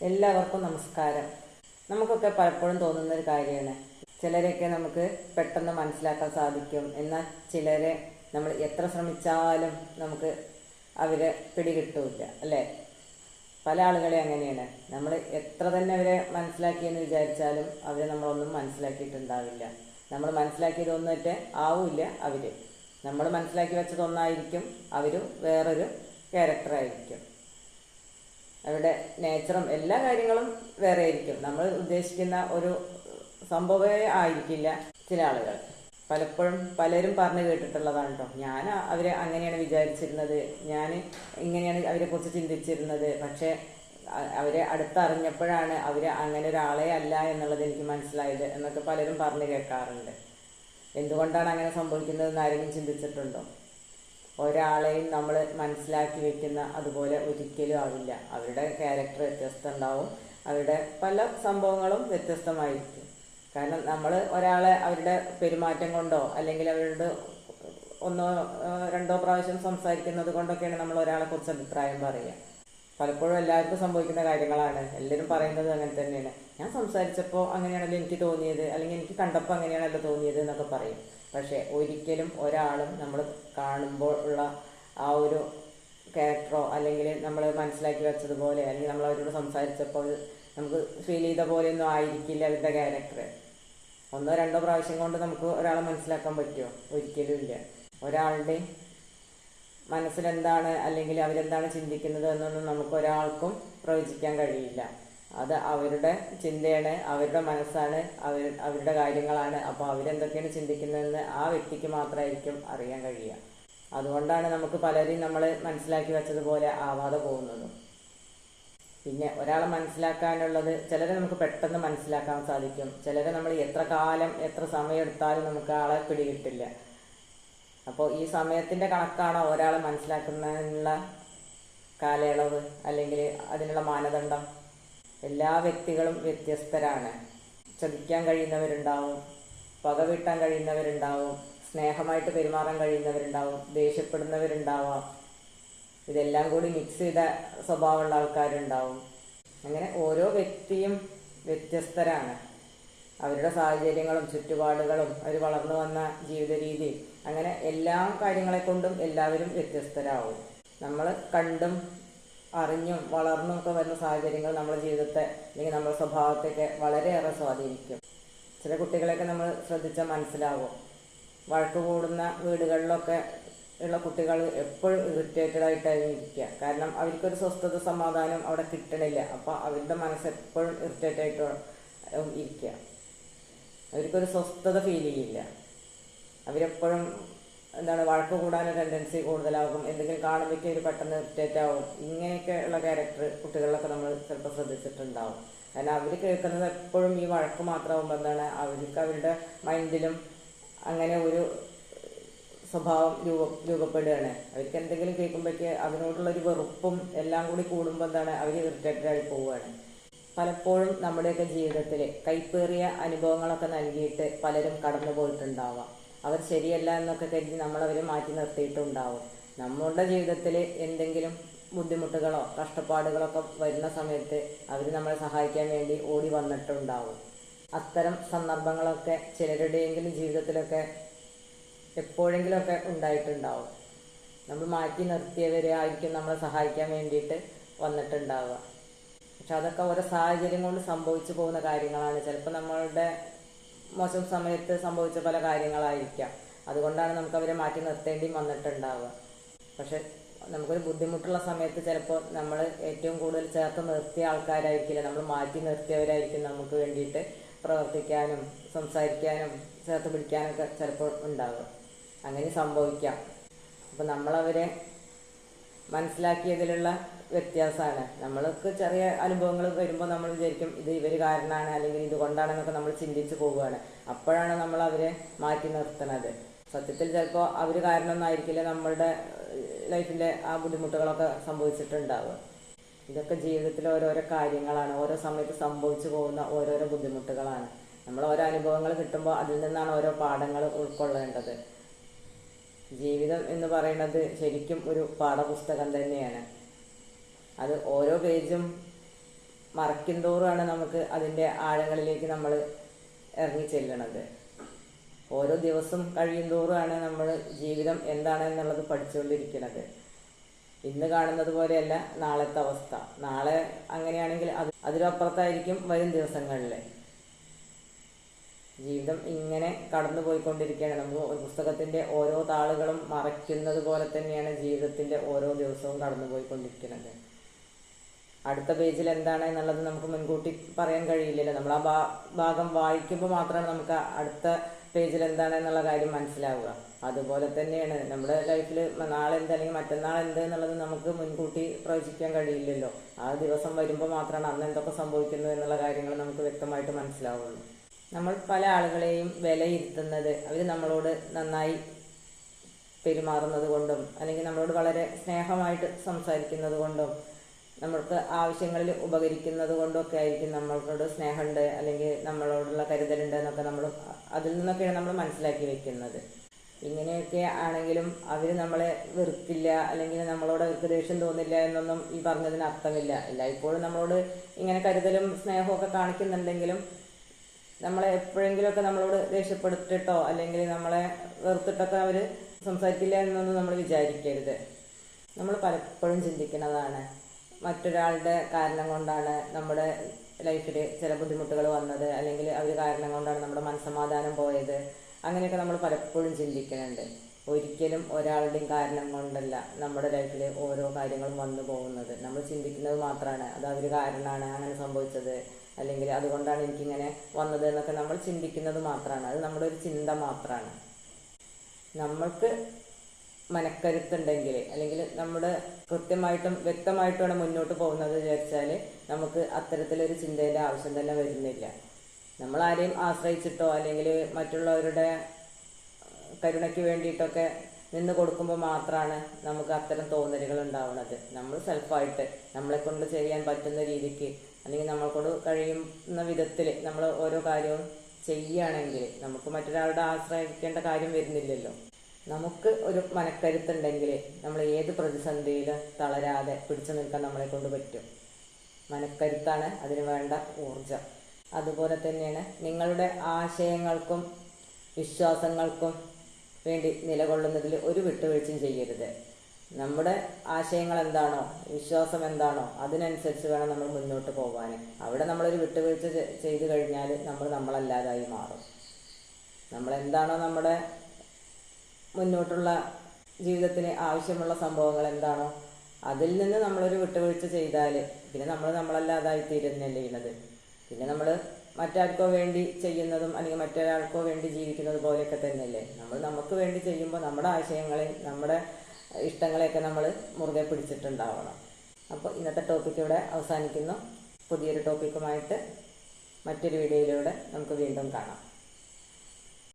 എല്ലാവർക്കും നമസ്കാരം. നമുക്കൊക്കെ പലപ്പോഴും തോന്നുന്ന ഒരു കാര്യമാണ്. ചിലരെയൊക്കെ നമുക്ക് പെട്ടെന്ന് മനസ്സിലാക്കാൻ സാധിക്കും. എന്നാൽ ചിലരെ നമ്മൾ എത്ര ശ്രമിച്ചാലും നമുക്ക് അവരെ പിടികിട്ടില്ല അല്ലേ? പല ആളുകളെ അങ്ങനെയാണ്. നമ്മൾ എത്ര തന്നെ അവരെ മനസ്സിലാക്കിയെന്ന് വിചാരിച്ചാലും അവരെ നമ്മളൊന്നും മനസ്സിലാക്കിയിട്ടുണ്ടാവില്ല. നമ്മൾ മനസ്സിലാക്കിയതൊന്നിട്ട് ആവില്ല അവർ നമ്മൾ മനസ്സിലാക്കി വെച്ചതൊന്നായിരിക്കും അവർ വേറൊരു ക്യാരക്ടറായിരിക്കും അവരുടെ നേച്ചറും എല്ലാ കാര്യങ്ങളും വേറെ ആയിരിക്കും. നമ്മൾ ഉദ്ദേശിക്കുന്ന ഒരു സംഭവമേ ആയിരിക്കില്ല ചില ആളുകൾ. പലപ്പോഴും പലരും പറഞ്ഞു കേട്ടിട്ടുള്ളതാണ് കേട്ടോ ഞാൻ അവരെ അങ്ങനെയാണ് വിചാരിച്ചിരുന്നത്. ഞാൻ ഇങ്ങനെയാണ് അവരെ കുറിച്ച് ചിന്തിച്ചിരുന്നത്. പക്ഷേ അവരെ അടുത്തറിഞ്ഞപ്പോഴാണ് അവർ അങ്ങനെ ഒരാളെ അല്ല എന്നുള്ളത് എനിക്ക് മനസ്സിലായത് എന്നൊക്കെ പലരും പറഞ്ഞു കേൾക്കാറുണ്ട്. എന്തുകൊണ്ടാണ് അങ്ങനെ സംഭവിക്കുന്നതെന്ന് ആരെങ്കിലും ചിന്തിച്ചിട്ടുണ്ടോ? ഒരാളെയും നമ്മൾ മനസ്സിലാക്കി വെക്കുന്ന അതുപോലെ ഒരിക്കലും ആവില്ല. അവരുടെ ക്യാരക്ടർ വ്യത്യസ്തം ഉണ്ടാവും അവരുടെ പല സംഭവങ്ങളും വ്യത്യസ്തമായിരിക്കും. കാരണം നമ്മൾ ഒരാളെ അവരുടെ പെരുമാറ്റം കൊണ്ടോ അല്ലെങ്കിൽ അവരുടെ ഒന്നോ രണ്ടോ പ്രാവശ്യം സംസാരിക്കുന്നത് കൊണ്ടൊക്കെയാണ് നമ്മൾ ഒരാളെ കുറിച്ച് അഭിപ്രായം പറയുക. പലപ്പോഴും എല്ലാവർക്കും സംഭവിക്കുന്ന കാര്യങ്ങളാണ്. എല്ലാവരും പറയുന്നത് അങ്ങനെ തന്നെയാണ്. ഞാൻ സംസാരിച്ചപ്പോൾ അങ്ങനെയാണല്ലോ എനിക്ക് തോന്നിയത്. അല്ലെങ്കിൽ എനിക്ക് കണ്ടപ്പോൾ അങ്ങനെയാണല്ലോ തോന്നിയത് എന്നൊക്കെ പറയും. പക്ഷേ ഒരിക്കലും ഒരാളും നമ്മൾ കാണുമ്പോൾ ഉള്ള ആ ഒരു ക്യാരക്ടറോ അല്ലെങ്കിൽ നമ്മൾ മനസ്സിലാക്കി വെച്ചതുപോലെ അല്ലെങ്കിൽ നമ്മൾ അവരോട് സംസാരിച്ചപ്പോൾ നമുക്ക് ഫീൽ ചെയ്ത പോലെയൊന്നും ആയിരിക്കില്ല അവരുടെ ക്യാരക്ടർ ഒന്നോ രണ്ടോ പ്രാവശ്യം കൊണ്ട് നമുക്ക് ഒരാളെ മനസ്സിലാക്കാൻ പറ്റുമോ? ഒരിക്കലും ഇല്ല. ഒരാളുടെ മനസ്സിലെന്താണ് അല്ലെങ്കിൽ അവരെന്താണ് ചിന്തിക്കുന്നത് എന്നൊന്നും നമുക്ക് ഒരാൾക്കും പ്രവചിക്കാൻ കഴിയില്ല. അത് അവരുടെ ചിന്തയാണ് അവരുടെ മനസ്സാണ് അവർ അവരുടെ കാര്യങ്ങളാണ്. അപ്പോൾ അവരെന്തൊക്കെയാണ് ചിന്തിക്കുന്നതെന്ന് ആ വ്യക്തിക്ക് മാത്രമായിരിക്കും അറിയാൻ കഴിയുക. അതുകൊണ്ടാണ് നമുക്ക് പലരെയും നമ്മൾ മനസ്സിലാക്കി വെച്ചതുപോലെ ആവാതെ പോകുന്നത്. പിന്നെ ഒരാളെ മനസ്സിലാക്കാനുള്ളത് ചിലരെ നമുക്ക് പെട്ടെന്ന് മനസ്സിലാക്കാൻ സാധിക്കും. ചിലരെ നമ്മൾ എത്ര കാലം എത്ര സമയം എടുത്താലും നമുക്ക് ആളെ പിടികിട്ടില്ല. അപ്പോൾ ഈ സമയത്തിന്റെ കണക്കാണോ ഒരാളെ മനസ്സിലാക്കുന്നതിനുള്ള കാലയളവ് അല്ലെങ്കിൽ അതിനുള്ള മാനദണ്ഡം? എല്ലാ വ്യക്തികളും വ്യത്യസ്തരാണ്. ചതിക്കാൻ കഴിയുന്നവരുണ്ടാവും പക വീട്ടാൻ കഴിയുന്നവരുണ്ടാവും സ്നേഹമായിട്ട് പെരുമാറാൻ കഴിയുന്നവരുണ്ടാവും ദേഷ്യപ്പെടുന്നവരുണ്ടാവാം. ഇതെല്ലാം കൂടി മിക്സ് ചെയ്ത സ്വഭാവമുള്ള ആൾക്കാരുണ്ടാവും. അങ്ങനെ ഓരോ വ്യക്തിയും വ്യത്യസ്തരാണ്. അവരുടെ സാഹചര്യങ്ങളും ചുറ്റുപാടുകളും അവർ വളർന്നു വന്ന ജീവിത രീതി അങ്ങനെ എല്ലാ കാര്യങ്ങളെ കൊണ്ടും എല്ലാവരും വ്യത്യസ്തരാവും. നമ്മൾ കണ്ടും അറിഞ്ഞും വളർന്നും ഒക്കെ വരുന്ന സാഹചര്യങ്ങൾ നമ്മുടെ ജീവിതത്തെ അല്ലെങ്കിൽ നമ്മുടെ സ്വഭാവത്തെയൊക്കെ വളരെയേറെ സ്വാധീനിക്കും. ചില കുട്ടികളെയൊക്കെ നമ്മൾ ശ്രദ്ധിച്ചാൽ മനസ്സിലാവും. വഴക്ക് കൂടുന്ന വീടുകളിലൊക്കെ ഉള്ള കുട്ടികൾ എപ്പോഴും ഇറിറ്റേറ്റഡ് ആയിട്ടായിരുന്നു ഇരിക്കുക. കാരണം അവർക്കൊരു സ്വസ്ഥത സമാധാനം അവിടെ കിട്ടണില്ല. അപ്പോൾ അവരുടെ മനസ്സ് എപ്പോഴും ഇറിറ്റേറ്റ് ആയിട്ട് ഇരിക്കുക. അവർക്കൊരു സ്വസ്ഥത ഫീൽ ചെയ്യില്ല. അവരെപ്പോഴും എന്താണ് വഴക്ക് കൂടാനൊരു ടെൻഡൻസി കൂടുതലാകും. എന്തെങ്കിലും കാണുമ്പോഴേക്കും അവർ പെട്ടെന്ന് ഇറിറ്റേറ്റ് ആവും. ഇങ്ങനെയൊക്കെ ഉള്ള ക്യാരക്ടർ കുട്ടികളിലൊക്കെ നമ്മൾ ചിലപ്പോൾ ശ്രദ്ധിച്ചിട്ടുണ്ടാവും. കാരണം അവർ കേൾക്കുന്നത് എപ്പോഴും ഈ വഴക്ക് മാത്രമാകുമ്പോൾ എന്താണ് അവർക്ക് അവരുടെ മൈൻഡിലും അങ്ങനെ ഒരു സ്വഭാവം രൂപ രൂപപ്പെടുകയാണ്. അവർക്ക് എന്തെങ്കിലും കേൾക്കുമ്പോഴേക്ക് അതിനോടുള്ള ഒരു വെറുപ്പും എല്ലാം കൂടി കൂടുമ്പോൾ എന്താണ് അവർ ഇറിറ്റേറ്റഡ് ആയി പോവുകയാണ്. പലപ്പോഴും നമ്മുടെയൊക്കെ ജീവിതത്തിൽ കൈപ്പേറിയ അനുഭവങ്ങളൊക്കെ നൽകിയിട്ട് പലരും കടന്നു പോയിട്ടുണ്ടാവാം. അവർ ശരിയല്ല എന്നൊക്കെ കരുതി നമ്മളവരെ മാറ്റി നിർത്തിയിട്ടുണ്ടാവും. നമ്മുടെ ജീവിതത്തിൽ എന്തെങ്കിലും ബുദ്ധിമുട്ടുകളോ കഷ്ടപ്പാടുകളൊക്കെ വരുന്ന സമയത്ത് അവർ നമ്മളെ സഹായിക്കാൻ വേണ്ടി ഓടി വന്നിട്ടുണ്ടാവും. അത്തരം സന്ദർഭങ്ങളൊക്കെ ചിലരുടെയെങ്കിലും ജീവിതത്തിലൊക്കെ എപ്പോഴെങ്കിലുമൊക്കെ ഉണ്ടായിട്ടുണ്ടാവും. നമ്മൾ മാറ്റി നിർത്തിയവരെ ആയിരിക്കും നമ്മളെ സഹായിക്കാൻ വേണ്ടിയിട്ട് വന്നിട്ടുണ്ടാവുക. പക്ഷെ അതൊക്കെ ഓരോ സാഹചര്യം കൊണ്ട് സംഭവിച്ചു പോകുന്ന കാര്യങ്ങളാണ്. ചിലപ്പോൾ നമ്മളുടെ മോശം സമയത്ത് സംഭവിച്ച പല കാര്യങ്ങളായിരിക്കാം. അതുകൊണ്ടാണ് നമുക്ക് അവരെ മാറ്റി നിർത്തേണ്ടി വന്നിട്ടുണ്ടാവുക. പക്ഷെ നമുക്കൊരു ബുദ്ധിമുട്ടുള്ള സമയത്ത് ചിലപ്പോൾ നമ്മൾ ഏറ്റവും കൂടുതൽ ചേർത്ത് നിർത്തിയ ആൾക്കാരായിരിക്കില്ല. നമ്മൾ മാറ്റി നിർത്തിയവരായിരിക്കും നമുക്ക് വേണ്ടിയിട്ട് പ്രവർത്തിക്കാനും സംസാരിക്കാനും ചേർത്ത് പിടിക്കാനൊക്കെ ചിലപ്പോൾ ഉണ്ടാവുക. അങ്ങനെ സംഭവിക്കാം. അപ്പോൾ നമ്മളവരെ മനസ്സിലാക്കിയതിലുള്ള വ്യത്യാസമാണ്. നമ്മൾക്ക് ചെറിയ അനുഭവങ്ങൾ വരുമ്പോൾ നമ്മൾ വിചാരിക്കും ഇത് ഇവർ കാരണമാണ് അല്ലെങ്കിൽ ഇത് ഇതുകൊണ്ടാണെന്നൊക്കെ നമ്മൾ ചിന്തിച്ച് പോവുകയാണ് അപ്പോഴാണ് നമ്മൾ അവരെ മാറ്റി നിർത്തുന്നത്. സത്യത്തിൽ ചിലപ്പോൾ അവർ കാരണമൊന്നും ആയിരിക്കില്ല നമ്മളുടെ ലൈഫിന്റെ ആ ബുദ്ധിമുട്ടുകളൊക്കെ സംഭവിച്ചിട്ടുണ്ടാവുക. ഇതൊക്കെ ജീവിതത്തിൽ ഓരോരോ കാര്യങ്ങളാണ്. ഓരോ സമയത്ത് സംഭവിച്ചു പോകുന്ന ഓരോരോ ബുദ്ധിമുട്ടുകളാണ്. നമ്മൾ ഓരോ അനുഭവങ്ങൾ കിട്ടുമ്പോൾ അതിൽ നിന്നാണ് ഓരോ പാഠങ്ങൾ ഉൾക്കൊള്ളേണ്ടത്. ജീവിതം എന്ന് പറയുന്നത് ശരിക്കും ഒരു പാഠപുസ്തകം തന്നെയാണ്. അത് ഓരോ പേജും മറക്കുംതോറുമാണ് നമുക്ക് അതിന്റെ ആഴങ്ങളിലേക്ക് നമ്മൾ ഇറങ്ങി ചെല്ലണത്. ഓരോ ദിവസം കഴിയും തോറുമാണ് നമ്മൾ ജീവിതം എന്താണ് എന്നുള്ളത് പഠിച്ചുകൊണ്ടിരിക്കുന്നത് ഇന്ന് കാണുന്നത് പോലെയല്ല നാളത്തെ അവസ്ഥ. നാളെ അങ്ങനെയാണെങ്കിൽ അത് അതിലപ്പുറത്തായിരിക്കും വരും ദിവസങ്ങളിൽ. ജീവിതം ഇങ്ങനെ കടന്നു പോയിക്കൊണ്ടിരിക്കുകയാണ് നമ്മൾ പുസ്തകത്തിന്റെ ഓരോ താളുകളും മറയ്ക്കുന്നത് പോലെ തന്നെയാണ് ജീവിതത്തിന്റെ ഓരോ ദിവസവും കടന്നു പോയിക്കൊണ്ടിരിക്കുന്നത് അടുത്ത പേജിൽ എന്താണ് എന്നുള്ളത് നമുക്ക് മുൻകൂട്ടി പറയാൻ കഴിയില്ലല്ലോ. നമ്മൾ ആ ഭാഗം വായിക്കുമ്പോൾ മാത്രമാണ് നമുക്ക് അടുത്ത പേജിൽ എന്താണ് എന്നുള്ള കാര്യം മനസ്സിലാവുക. അതുപോലെ തന്നെയാണ് നമ്മുടെ ലൈഫിൽ നാളെ എന്ത് അല്ലെങ്കിൽ മറ്റന്നാൾ എന്ത് എന്നുള്ളത് നമുക്ക് മുൻകൂട്ടി പ്രവചിക്കാൻ കഴിയില്ലല്ലോ. ആ ദിവസം വരുമ്പോൾ മാത്രമാണ് അന്ന് എന്തൊക്കെ സംഭവിക്കുന്നു എന്നുള്ള കാര്യങ്ങൾ നമുക്ക് വ്യക്തമായിട്ട് മനസ്സിലാവുള്ളൂ. നമ്മൾ പല ആളുകളെയും വിലയിരുത്തുന്നത്. അവർ നമ്മളോട് നന്നായി പെരുമാറുന്നത് കൊണ്ടും അല്ലെങ്കിൽ നമ്മളോട് വളരെ സ്നേഹമായിട്ട് സംസാരിക്കുന്നത് കൊണ്ടും നമ്മൾക്ക് ആവശ്യങ്ങളിൽ ഉപകരിക്കുന്നത് കൊണ്ടൊക്കെ ആയിരിക്കും നമ്മളോട് സ്നേഹമുണ്ട് അല്ലെങ്കിൽ നമ്മളോടുള്ള കരുതലുണ്ട് എന്നൊക്കെ നമ്മൾ അതിൽ നിന്നൊക്കെയാണ് നമ്മൾ മനസ്സിലാക്കി വെക്കുന്നത്. ഇങ്ങനെയൊക്കെ ആണെങ്കിലും അവർ നമ്മളെ വെറുക്കില്ല അല്ലെങ്കിൽ നമ്മളോട് അവർക്ക് ദേഷ്യം തോന്നില്ല എന്നൊന്നും ഈ പറഞ്ഞതിന് അർത്ഥമില്ല. എല്ലായ്പ്പോഴും നമ്മളോട് ഇങ്ങനെ കരുതലും സ്നേഹവും ഒക്കെ കാണിക്കുന്നുണ്ടെങ്കിലും നമ്മളെ എപ്പോഴെങ്കിലുമൊക്കെ നമ്മളോട് ദേഷ്യപ്പെടുത്തിട്ടോ അല്ലെങ്കിൽ നമ്മളെ വെറുത്തിട്ടൊക്കെ അവർ സംസാരിക്കില്ല എന്നൊന്നും നമ്മൾ വിചാരിക്കരുത്. നമ്മൾ പലപ്പോഴും ചിന്തിക്കുന്നതാണ്. മറ്റൊരാളുടെ കാരണം കൊണ്ടാണ് നമ്മുടെ ലൈഫിൽ ചില ബുദ്ധിമുട്ടുകൾ വന്നത്. അല്ലെങ്കിൽ അവർ കാരണം കൊണ്ടാണ് നമ്മുടെ മനസ്സമാധാനം പോയത്. അങ്ങനെയൊക്കെ നമ്മൾ പലപ്പോഴും ചിന്തിക്കുന്നുണ്ട് ഒരിക്കലും ഒരാളുടെയും കാരണം കൊണ്ടല്ല നമ്മുടെ ലൈഫിൽ ഓരോ കാര്യങ്ങളും വന്നു പോകുന്നത്. നമ്മൾ ചിന്തിക്കുന്നത് മാത്രമാണ് അത് അവർ കാരണമാണ് അങ്ങനെ സംഭവിച്ചത്. അല്ലെങ്കിൽ അതുകൊണ്ടാണ് എനിക്കിങ്ങനെ വന്നത് എന്നൊക്കെ നമ്മൾ ചിന്തിക്കുന്നത് മാത്രമാണ്. അത് നമ്മുടെ ഒരു ചിന്ത മാത്രമാണ്. നമ്മൾക്ക് മനക്കരുത്തുണ്ടെങ്കിൽ അല്ലെങ്കിൽ നമ്മുടെ കൃത്യമായിട്ടും വ്യക്തമായിട്ടുമാണ് മുന്നോട്ട് പോകുന്നത് വിചാരിച്ചാൽ നമുക്ക് അത്തരത്തിലൊരു ചിന്തയുടെ ആവശ്യം തന്നെ വരുന്നില്ല. നമ്മൾ ആരെയും ആശ്രയിച്ചിട്ടോ അല്ലെങ്കിൽ മറ്റുള്ളവരുടെ കരുണയ്ക്ക് വേണ്ടിയിട്ടൊക്കെ നിന്ന് കൊടുക്കുമ്പോൾ മാത്രമാണ് നമുക്ക് അത്തരം തോന്നലുകൾ ഉണ്ടാവുന്നത്. നമ്മൾ സെൽഫായിട്ട് നമ്മളെ കൊണ്ട് ചെയ്യാൻ പറ്റുന്ന രീതിക്ക് അല്ലെങ്കിൽ നമ്മളെക്കൊണ്ട് കഴിയുന്ന വിധത്തിൽ നമ്മൾ ഓരോ കാര്യവും ചെയ്യുകയാണെങ്കിൽ നമുക്ക് മറ്റൊരാളുടെ ആശ്രയിക്കേണ്ട കാര്യം വരുന്നില്ലല്ലോ. നമുക്ക് ഒരു മനക്കരുത്തുണ്ടെങ്കിൽ നമ്മൾ ഏത് പ്രതിസന്ധിയിലും തളരാതെ പിടിച്ചു നിൽക്കാൻ നമ്മളെ കൊണ്ട് പറ്റും. മനക്കരുത്താണ് അതിന് വേണ്ട ഊർജം അതുപോലെ തന്നെയാണ് നിങ്ങളുടെ ആശയങ്ങൾക്കും വിശ്വാസങ്ങൾക്കും വേണ്ടി നിലകൊള്ളുന്നതിൽ ഒരു വിട്ടുവീഴ്ചയും ചെയ്യരുത്. നമ്മുടെ ആശയങ്ങൾ എന്താണോ വിശ്വാസം എന്താണോ അതിനനുസരിച്ച് വേണം നമ്മൾ മുന്നോട്ട് പോകാൻ അവിടെ നമ്മളൊരു വിട്ടുവീഴ്ച ചെയ്തു കഴിഞ്ഞാൽ നമ്മൾ നമ്മളല്ലാതായി മാറും. നമ്മളെന്താണോ നമ്മുടെ മുന്നോട്ടുള്ള ജീവിതത്തിന് ആവശ്യമുള്ള സംഭവങ്ങൾ എന്താണോ അതിൽ നിന്ന് നമ്മളൊരു വിട്ടുവീഴ്ച ചെയ്താൽ പിന്നെ നമ്മൾ നമ്മളല്ലാതായി തീരുന്നല്ലേ ചെയ്യുന്നത് പിന്നെ നമ്മൾ മറ്റാർക്കോ വേണ്ടി ചെയ്യുന്നതും അല്ലെങ്കിൽ മറ്റൊരാൾക്കോ വേണ്ടി ജീവിക്കുന്നത് പോലെയൊക്കെ തന്നെയല്ലേ. നമ്മൾ നമുക്ക് വേണ്ടി ചെയ്യുമ്പോൾ നമ്മുടെ ആശയങ്ങളെ നമ്മുടെ ഇഷ്ടങ്ങളെയൊക്കെ നമ്മൾ മുറുകെ പിടിച്ചിട്ടുണ്ടാവണം. അപ്പോൾ ഇന്നത്തെ ടോപ്പിക് ഇവിടെ അവസാനിക്കുന്നു. പുതിയൊരു ടോപ്പിക്കുമായിട്ട് മറ്റൊരു വീഡിയോയിലൂടെ നമുക്ക് വീണ്ടും കാണാം.